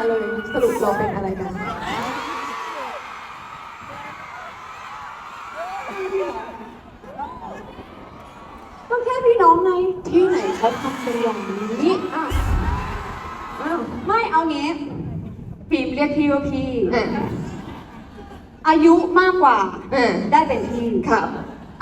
าเลยสรุปเราเป็นอะไรกัน ก็แค่พี่น้องในที่ไหนเขาทำเป็นอย่างนี้ไม่เอางี้ฟิล์มเรียกพี่ว่าพี่อายุมากกว่าได้เป็นพี่ ครับ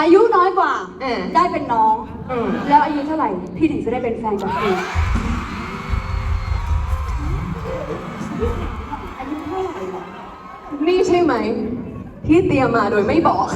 อายุน้อยกว่าได้เป็นน้องแล้วอายุเท่าไหร่ พี่ถึงจะได้เป็นแฟนกับพี่ ไหม ที่เตรียมมาโดยไม่บอก